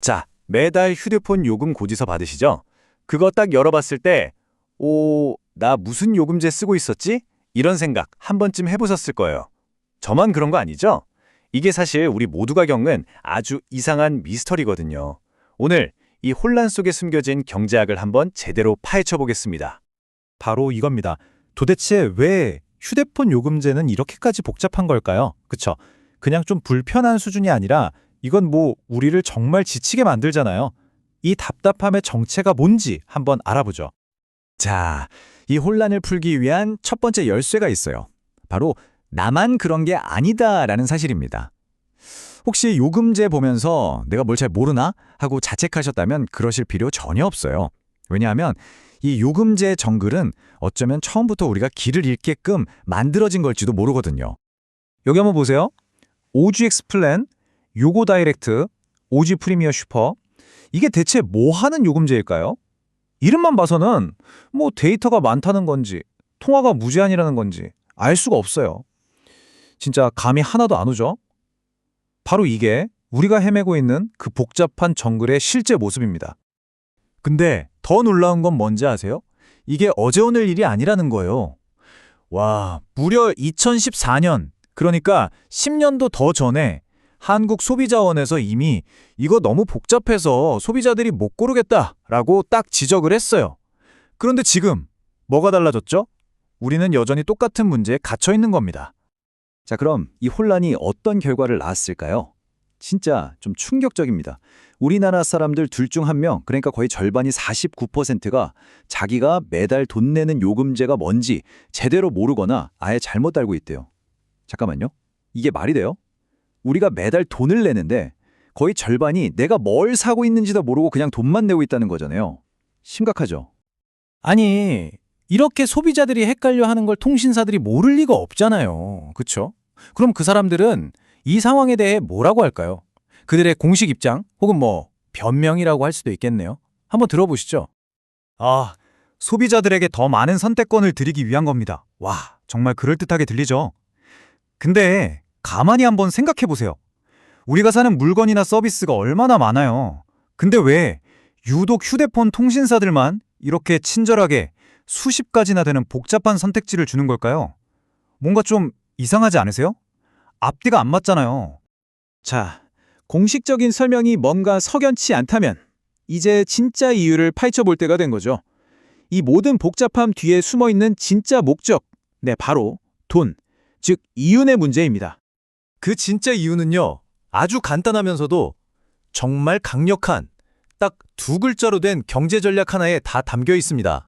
자, 매달 휴대폰 요금 고지서 받으시죠? 그거 딱 열어봤을 때, 오, 나 무슨 요금제 쓰고 있었지? 이런 생각 한 번쯤 해보셨을 거예요. 저만 그런 거 아니죠? 이게 사실 우리 모두가 겪는 아주 이상한 미스터리거든요. 오늘 이 혼란 속에 숨겨진 경제학을 한번 제대로 파헤쳐 보겠습니다. 바로 이겁니다. 도대체 왜 휴대폰 요금제는 이렇게까지 복잡한 걸까요? 그쵸? 그냥 좀 불편한 수준이 아니라 이건 뭐 우리를 정말 지치게 만들잖아요. 이 답답함의 정체가 뭔지 한번 알아보죠. 자, 이 혼란을 풀기 위한 첫 번째 열쇠가 있어요. 바로 나만 그런 게 아니다라는 사실입니다. 혹시 요금제 보면서 내가 뭘 잘 모르나 하고 자책하셨다면 그러실 필요 전혀 없어요. 왜냐하면 이 요금제 정글은 어쩌면 처음부터 우리가 길을 잃게끔 만들어진 걸지도 모르거든요. 여기 한번 보세요. OGX 플랜, 요고 다이렉트, OG 프리미어 슈퍼. 이게 대체 뭐 하는 요금제일까요? 이름만 봐서는 뭐 데이터가 많다는 건지, 통화가 무제한이라는 건지 알 수가 없어요. 진짜 감이 하나도 안 오죠? 바로 이게 우리가 헤매고 있는 그 복잡한 정글의 실제 모습입니다. 근데 더 놀라운 건 뭔지 아세요? 이게 어제 오늘 일이 아니라는 거예요. 와, 무려 2014년, 그러니까 10년도 더 전에 한국 소비자원에서 이미 이거 너무 복잡해서 소비자들이 못 고르겠다라고 딱 지적을 했어요. 그런데 지금 뭐가 달라졌죠? 우리는 여전히 똑같은 문제에 갇혀 있는 겁니다. 자, 그럼 이 혼란이 어떤 결과를 낳았을까요? 진짜 좀 충격적입니다. 우리나라 사람들 둘 중 한 명, 그러니까 거의 절반이 49%가 자기가 매달 돈 내는 요금제가 뭔지 제대로 모르거나 아예 잘못 알고 있대요. 잠깐만요. 이게 말이 돼요? 우리가 매달 돈을 내는데 거의 절반이 내가 뭘 사고 있는지도 모르고 그냥 돈만 내고 있다는 거잖아요. 심각하죠? 아니, 이렇게 소비자들이 헷갈려 하는 걸 통신사들이 모를 리가 없잖아요. 그쵸? 그럼 그 사람들은 이 상황에 대해 뭐라고 할까요? 그들의 공식 입장 혹은 뭐 변명이라고 할 수도 있겠네요. 한번 들어보시죠. 아, 소비자들에게 더 많은 선택권을 드리기 위한 겁니다. 와, 정말 그럴듯하게 들리죠? 근데 가만히 한번 생각해 보세요. 우리가 사는 물건이나 서비스가 얼마나 많아요. 근데 왜 유독 휴대폰 통신사들만 이렇게 친절하게 수십 가지나 되는 복잡한 선택지를 주는 걸까요? 뭔가 좀 이상하지 않으세요? 앞뒤가 안 맞잖아요. 자, 공식적인 설명이 뭔가 석연치 않다면 이제 진짜 이유를 파헤쳐 볼 때가 된 거죠. 이 모든 복잡함 뒤에 숨어 있는 진짜 목적, 네, 바로 돈, 즉 이윤의 문제입니다. 그 진짜 이유는요. 아주 간단하면서도 정말 강력한 딱 두 글자로 된 경제 전략 하나에 다 담겨 있습니다.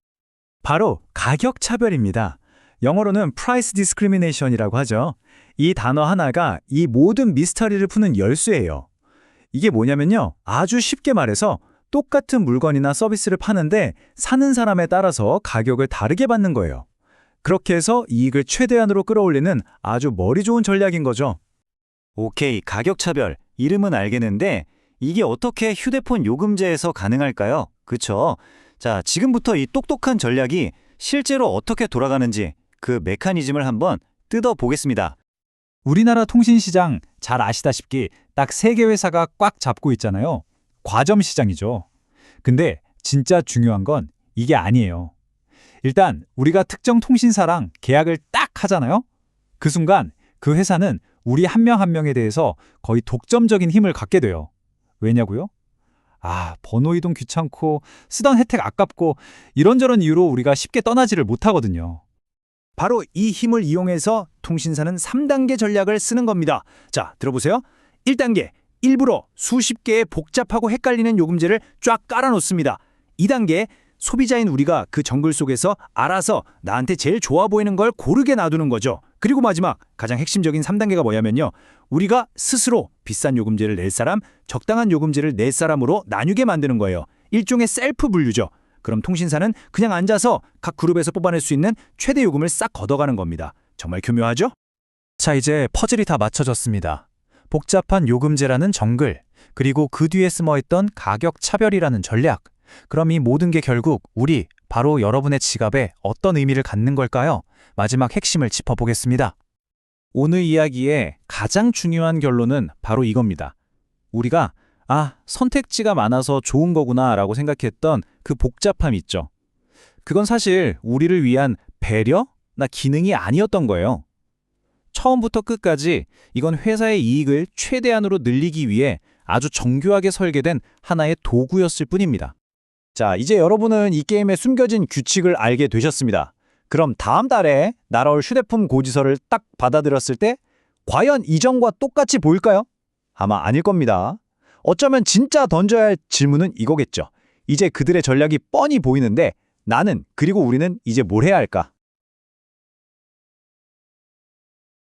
바로 가격 차별입니다. 영어로는 price discrimination이라고 하죠. 이 단어 하나가 이 모든 미스터리를 푸는 열쇠예요. 이게 뭐냐면요. 아주 쉽게 말해서 똑같은 물건이나 서비스를 파는데 사는 사람에 따라서 가격을 다르게 받는 거예요. 그렇게 해서 이익을 최대한으로 끌어올리는 아주 머리 좋은 전략인 거죠. 오케이, 가격 차별. 이름은 알겠는데 이게 어떻게 휴대폰 요금제에서 가능할까요? 그쵸? 자, 지금부터 이 똑똑한 전략이 실제로 어떻게 돌아가는지 그 메커니즘을 한번 뜯어 보겠습니다. 우리나라 통신시장 잘 아시다시피 딱 세 개 회사가 꽉 잡고 있잖아요. 과점 시장이죠. 근데 진짜 중요한 건 이게 아니에요. 일단 우리가 특정 통신사랑 계약을 딱 하잖아요. 그 순간 그 회사는 우리 한명한 명에 대해서 거의 독점적인 힘을 갖게 돼요. 왜냐고요? 아, 번호 이동 귀찮고 쓰던 혜택 아깝고 이런저런 이유로 우리가 쉽게 떠나지를 못하거든요. 바로 이 힘을 이용해서 통신사는 3단계 전략을 쓰는 겁니다. 자, 들어보세요. 1단계, 일부러 수십 개의 복잡하고 헷갈리는 요금제를 쫙 깔아놓습니다. 2단계, 소비자인 우리가 그 정글 속에서 알아서 나한테 제일 좋아 보이는 걸 고르게 놔두는 거죠. 그리고 마지막, 가장 핵심적인 3단계가 뭐냐면요. 우리가 스스로 비싼 요금제를 낼 사람, 적당한 요금제를 낼 사람으로 나뉘게 만드는 거예요. 일종의 셀프 분류죠. 그럼 통신사는 그냥 앉아서 각 그룹에서 뽑아낼 수 있는 최대 요금을 싹 걷어가는 겁니다. 정말 교묘하죠? 자, 이제 퍼즐이 다 맞춰졌습니다. 복잡한 요금제라는 정글, 그리고 그 뒤에 숨어있던 가격 차별이라는 전략. 그럼 이 모든 게 결국 우리, 바로 여러분의 지갑에 어떤 의미를 갖는 걸까요? 마지막 핵심을 짚어보겠습니다. 오늘 이야기의 가장 중요한 결론은 바로 이겁니다. 우리가 아, 선택지가 많아서 좋은 거구나 라고 생각했던 그 복잡함 있죠. 그건 사실 우리를 위한 배려나 기능이 아니었던 거예요. 처음부터 끝까지 이건 회사의 이익을 최대한으로 늘리기 위해 아주 정교하게 설계된 하나의 도구였을 뿐입니다. 자, 이제 여러분은 이 게임의 숨겨진 규칙을 알게 되셨습니다. 그럼 다음 달에 날아올 휴대폰 고지서를 딱 받아들였을 때 과연 이전과 똑같이 보일까요? 아마 아닐 겁니다. 어쩌면 진짜 던져야 할 질문은 이거겠죠. 이제 그들의 전략이 뻔히 보이는데 나는 그리고 우리는 이제 뭘 해야 할까?